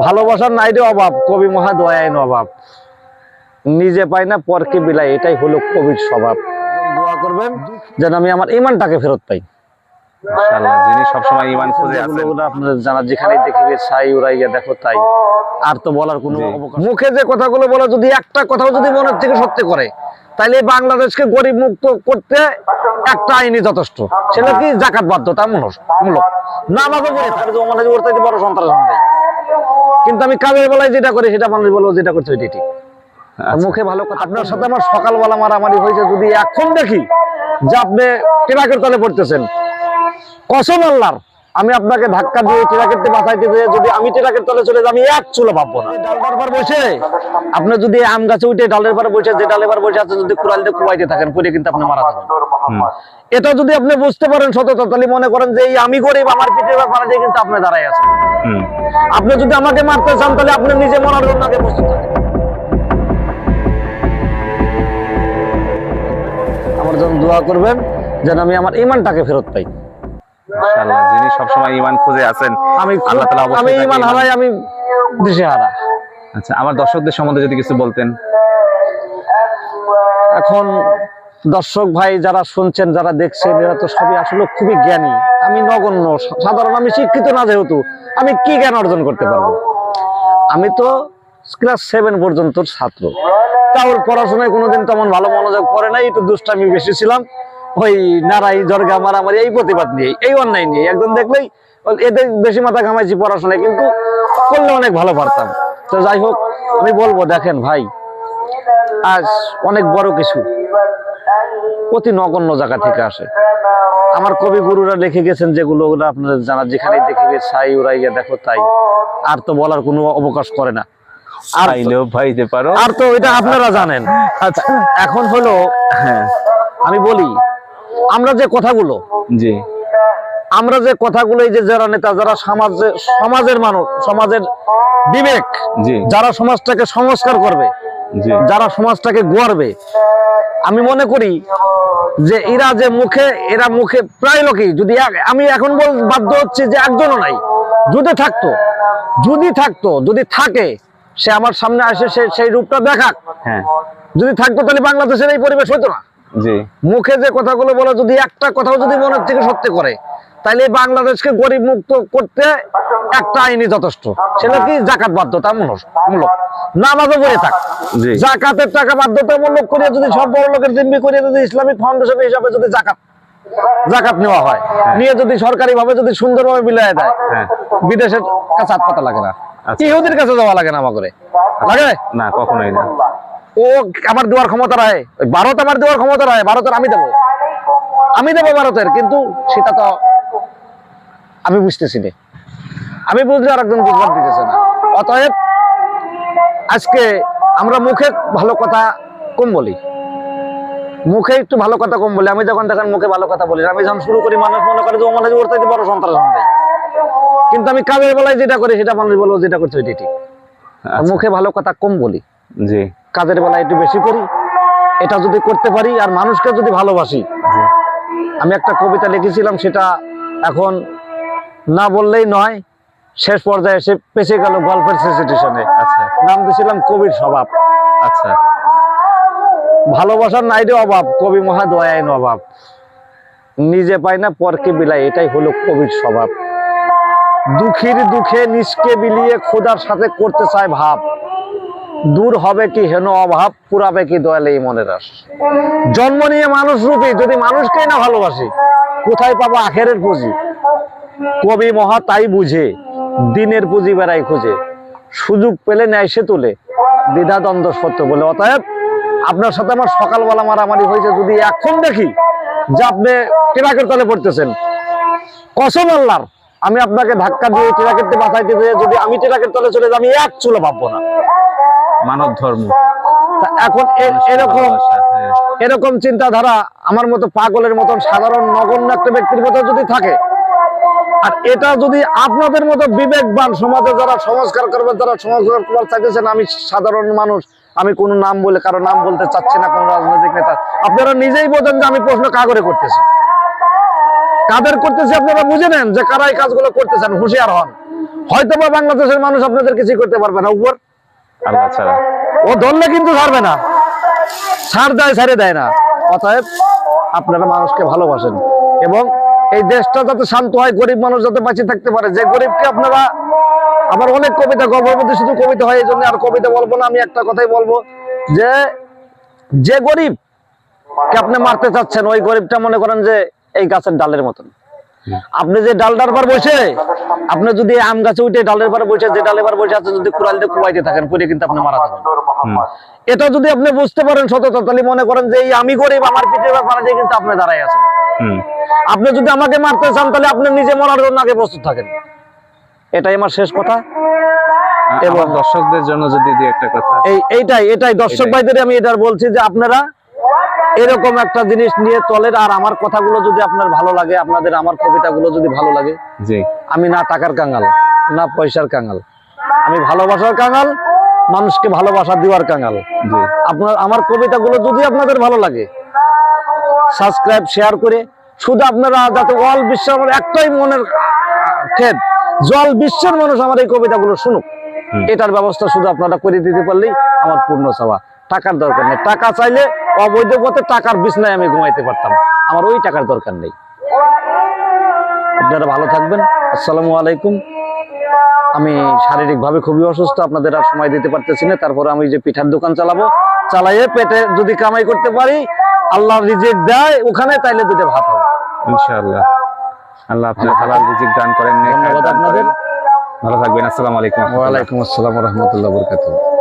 ভালোবাসার নাই নাইরে অভাব কবি মহা দয়ায়ন অভাব। নিজে পাই না পরকে বিলাই এটাই হলো কবির স্বভাব। দোয়া করবেন যেন আমি আমার ইমানটাকে ফেরত পাই। মাশাআল্লাহ যিনি সবসময় ঈমান খুঁজে আছেন। যেগুলো জানা যেখানে দেখিবে ছাই উড়াইয়া দেখো তাই। আর তো বলার কোনো। মুখে যে কথাগুলো বলে যদি একটা কথাও যদি মনের থেকে সত্যি করে তাহলে বাংলাদেশকে গরিব মুক্ত করতে একটা আইনই যথেষ্ট। সেটা কি জাকাত বাধ্যতামূলক মূলক। মানে ওর বড় সন্ত্রাস কিন্তু আমি কাজের বেলায় যেটা করি সেটা মানুষ বলব যেটা করছে ওইটাই ঠিক আচ্ছা। মুখে ভালো কথা আপনার সাথে আমার সকালবেলা মারামারি হয়েছে যদি এখন দেখি যে আপনি কেনাকের তলে পড়তেছেন কসম আল্লাহর আমি আপনাকে ধাক্কা দিয়ে ট্রাকের বাঁচাইতে দিয়ে যদি আমি ট্রাকের তলে চলে যাই আমি এক চুলো ভাববো না। ডালটার পর বসে। আপনি যদি আম গাছে উঠে ডালের পর বসে যে ডালের পর বসে আছে যদি কুড়াল দিয়ে কুয়াইতে থাকেন পরে কিন্তু আপনি মারা যাবেন। এটা যদি আপনি বুঝতে পারেন সততা তাহলে মনে করেন যে এই আমি গরিব আমার পিঠের ব্যাপার দিয়ে কিন্তু আপনি দাঁড়াই আছেন। আপনি যদি আমাকে মারতে চান তাহলে আপনি নিজে মরার জন্য আগে প্রস্তুত থাকেন। আমার জন্য দোয়া করবেন যেন আমি আমার ইমানটাকে ফেরত পাই। মাশাআল্লাহ যিনি সবসময় ঈমান খুঁজে আছেন আমি আল্লাহ তাআলা অবশ্যই আমি ঈমান- হারাই আমি আচ্ছা আমার দর্শকদের সম্বন্ধে যদি কিছু বলতেন। এখন দর্শক ভাই যারা শুনছেন যারা দেখছেন এরা তো সবই আসলে খুবই জ্ঞানী। আমি নগণ্য সাধারণ আমি শিক্ষিত না যেহেতু আমি কি জ্ঞান অর্জন করতে পারব? আমি তো ক্লাস সেভেন পর্যন্ত ছাত্র। তাও পড়াশোনায় কোনোদিন তেমন ভালো মনোযোগ পড়ে নাই একটু দুষ্টামি বেশি ছিলাম। ওই নারাই জর্গা মারামারি এই প্রতিবাদ নিয়ে এই অন্যায় নিয়ে। একদম দেখলেই এদের বেশি মাথা ঘামাইছি পড়াশোনায় কিন্তু করলে অনেক ভালো পারতাম। তো যাই হোক আমি বলব দেখেন ভাই আজ অনেক বড় কিছু অতি নগণ্য জায়গা থেকে আসে। আমার কবি গুরুরা লিখে গেছেন যেগুলো ওগুলো আপনাদের জানা যেখানে দেখিবে ছাই উড়াইয়া দেখো তাই। আর তো বলার কোনো অবকাশ করে না। আর তো এটা আপনারা জানেন। আচ্ছা। এখন হলো হ্যাঁ আমি বলি আমরা যে কথাগুলো জি। আমরা যে কথাগুলো এই যে যারা নেতা যারা সমাজে সমাজের মানুষ সমাজের বিবেক যারা সমাজটাকে সংস্কার করবে যারা সমাজটাকে গড়বে আমি মনে করি যে এরা যে মুখে এরা মুখে প্রায় লোকই যদি আমি এখন বল বাধ্য হচ্ছি যে একজনও নাই যদি থাকতো যদি থাকতো যদি থাকে সে আমার সামনে আসে সে সেই রূপটা দেখাক। হ্যাঁ। যদি থাকতো তাহলে বাংলাদেশের এই পরিবেশ হতো না। জি। মুখে যে কথাগুলো বলে যদি একটা কথাও যদি মনের থেকে সত্যি করে তাহলে বাংলাদেশকে গরিব মুক্ত করতে একটা আইনই যথেষ্ট। সেটা কি? জাকাত বাধ্যতামূলক মূলক। নামাজও পড়ে থাক। জাকাতের টাকা বাধ্যতামূলক করে যদি সব বড় লোকের জিম্মি করে যদি ইসলামিক ফাউন্ডেশন হিসাবে যদি জাকাত জাকাত নেওয়া হয় নিয়ে যদি সরকারি ভাবে যদি সুন্দরভাবে বিলায় দেয় হ্যাঁ। বিদেশের কাছে হাত পাতা লাগে না। আচ্ছা। ইহুদির কাছে যাওয়া লাগে না আমার করে লাগে? না কখনোই না। ও আমার দেওয়ার ক্ষমতা রায়। ভারত আমার দেওয়ার ক্ষমতা রায় ভারতের আমি দেবো। আমি দেবো ভারতের কিন্তু সেটা তো আমি বুঝতেছি না। আমি বুঝলে আর একজন বুঝবার দিতেছে না। অতএব আজকে আমরা মুখে ভালো কথা কম বলি। মুখে একটু ভালো কথা কম বলি। আমি যখন দেখেন মুখে ভালো কথা বলি আমি যখন শুরু করি মানুষ মনে করে যে ও মনে হয় ওর চাইতে বড় সন্ত্রাস কিন্তু আমি কাজের বেলায় যেটা করি সেটা মানুষ বলব যেটা করছে ওইটাই ঠিক। আচ্ছা, মুখে ভালো কথা কম বলি। জি। কাজের বেলায় একটু বেশি করি। এটা যদি করতে পারি আর মানুষকে যদি ভালোবাসি। আমি একটা কবিতা লিখেছিলাম সেটা এখন না বললেই নয় শেষ পর্যায়ে এসে পেছে গেল গল্পের সিচুয়েশনে আচ্ছা। নাম দিয়েছিলাম কবির স্বভাব। আচ্ছা। ভালোবাসার নাইরে অভাব কবি মহা দয়ায়ন অভাব নিজে পাই না পরকে বিলাই এটাই হলো কবির স্বভাব। দুঃখীর দুঃখে নিজকে বিলিয়ে খোদার সাথে করতে চায় ভাব। দূর হবে কি হেন অভাব, পুরাবে কি দয়ালে এই মনের আস জন্ম নিয়ে মানুষ রূপে, যদি মানুষকেই না ভালোবাসি, কোথায় পাবো আখেরের পুঁজি? কবি মহা তাই বুঝে, দিনের পুঁজি বেড়াই খুঁজে। সুযোগ পেলে নেয় সে তুলে দ্বিধাদ্বন্দ্ব সত্য বলে। অতএব, আপনার সাথে আমার সকালবেলা মারামারি হয়েছে, যদি এখন দেখি যে আপনি ট্রাকের তলে পড়তেছেন, কসম আল্লাহর, আমি আপনাকে ধাক্কা দিয়ে ট্রাকের বাঁচাইতে যদি আমি ট্রাকের তলে চলে যাই, আমি এক চুলো ভাববো না। মানব ধর্ম এখন এরকম হ্যাঁ। এরকম চিন্তাধারা আমার মতো পাগলের মতন সাধারণ নগণ্য একটা ব্যক্তির মতো যদি থাকে আর এটা যদি আপনাদের মতো বিবেকবান সমাজে যারা সংস্কার করবে যারা সংস্কার করার চাইতেছেন আমি সাধারণ মানুষ আমি কোনো নাম বলে কারও নাম বলতে চাচ্ছি না কোনো রাজনৈতিক নেতা। আপনারা নিজেই বোঝেন যে আমি প্রশ্ন কাগরে করতেছি। কাদের করতেছি আপনারা বুঝে নেন যে কারা এই কাজগুলো করতেছেন হুঁশিয়ার হন। হয়তো বা বাংলাদেশের মানুষ আপনাদের কিছু করতে পারবে না উপর। আল্লাহ ছাড়া ও ধরলে কিন্তু ছাড়বে না। ছাড় দেয় ছাড়ে দেয় না। অতএব আপনারা মানুষকে ভালোবাসেন। এবং এই দেশটা যাতে শান্ত হয়, গরিব মানুষ যাতে বাঁচিয়ে থাকতে পারে। যে গরিবকে আপনারা আমার অনেক কবিতা গল্পের মধ্যে শুধু কবিতা হয়, এই জন্য আর কবিতা বলব না, আমি একটা কথাই বলব যে যে গরিব আপনি মারতে চাচ্ছেন, ওই গরিবটা মনে করেন যে এই গাছের ডালের মতন। আপনি যে ডালটার পর বসে আপনি যদি আম গাছে উঠে ডালের পর বসে যে ডালের পর বসে আছেন যদি কুড়াল দিয়ে কুবাইতে থাকেন পুড়ে কিন্তু আপনি মারা যাবেন। এটা যদি আপনি বুঝতে পারেন সততা তাহলে মনে করেন যে এই আমি গরিব আমার পিঠের ব্যাপারে দিয়ে কিন্তু আপনি দাঁড়াই আছেন। আপনি যদি আমাকে মারতে চান তাহলে আপনি নিজে মরার জন্য আগে প্রস্তুত থাকেন। এটাই আমার শেষ কথা। এবং দর্শকদের জন্য যদি একটা কথা। এই এইটাই এটাই। দর্শক ভাইদের আমি এটা বলছি যে আপনারা এরকম একটা জিনিস নিয়ে চলেন। আর আমার কথাগুলো যদি আপনার ভালো লাগে আপনাদের আমার কবিতাগুলো যদি ভালো লাগে জি। আমি না টাকার কাঙ্গাল না পয়সার কাঙ্গাল আমি ভালোবাসার কাঙ্গাল মানুষকে ভালোবাসা দেওয়ার কাঙ্গাল আপনার আমার কবিতাগুলো যদি আপনাদের ভালো লাগে সাবস্ক্রাইব শেয়ার করে শুধু আপনারা যাতে অল বিশ্ব আমার একটাই মনের ক্ষেত জল বিশ্বের মানুষ আমার এই কবিতাগুলো শুনুক এটার ব্যবস্থা শুধু আপনারা করে দিতে পারলেই আমার পূর্ণ চাওয়া টাকার দরকার নেই। টাকা চাইলে অবৈধ পথে টাকার বিছনায় আমি ঘুমাইতে পারতাম। আমার ওই টাকার দরকার নেই। আপনারা ভালো থাকবেন। আসসালামু আলাইকুম। আমি শারীরিকভাবে খুবই অসুস্থ আপনাদের আর সময় দিতে পারতেছি না। তারপরে আমি যে পিঠার দোকান চালাবো চালাইয়ে পেটে যদি কামাই করতে পারি আল্লাহ রিজিক দেয় ওখানে তাইলে দুটো ভাত হবে। ইনশাআল্লাহ। আল্লাহ আপনার হালাল রিজিক দান করেন ধন্যবাদ আপনাদের। ভালো থাকবেন। আসসালামু আলাইকুম। ওয়ালাইকুম আসসালাম রহমতুল্লাহ বরকাতুহ।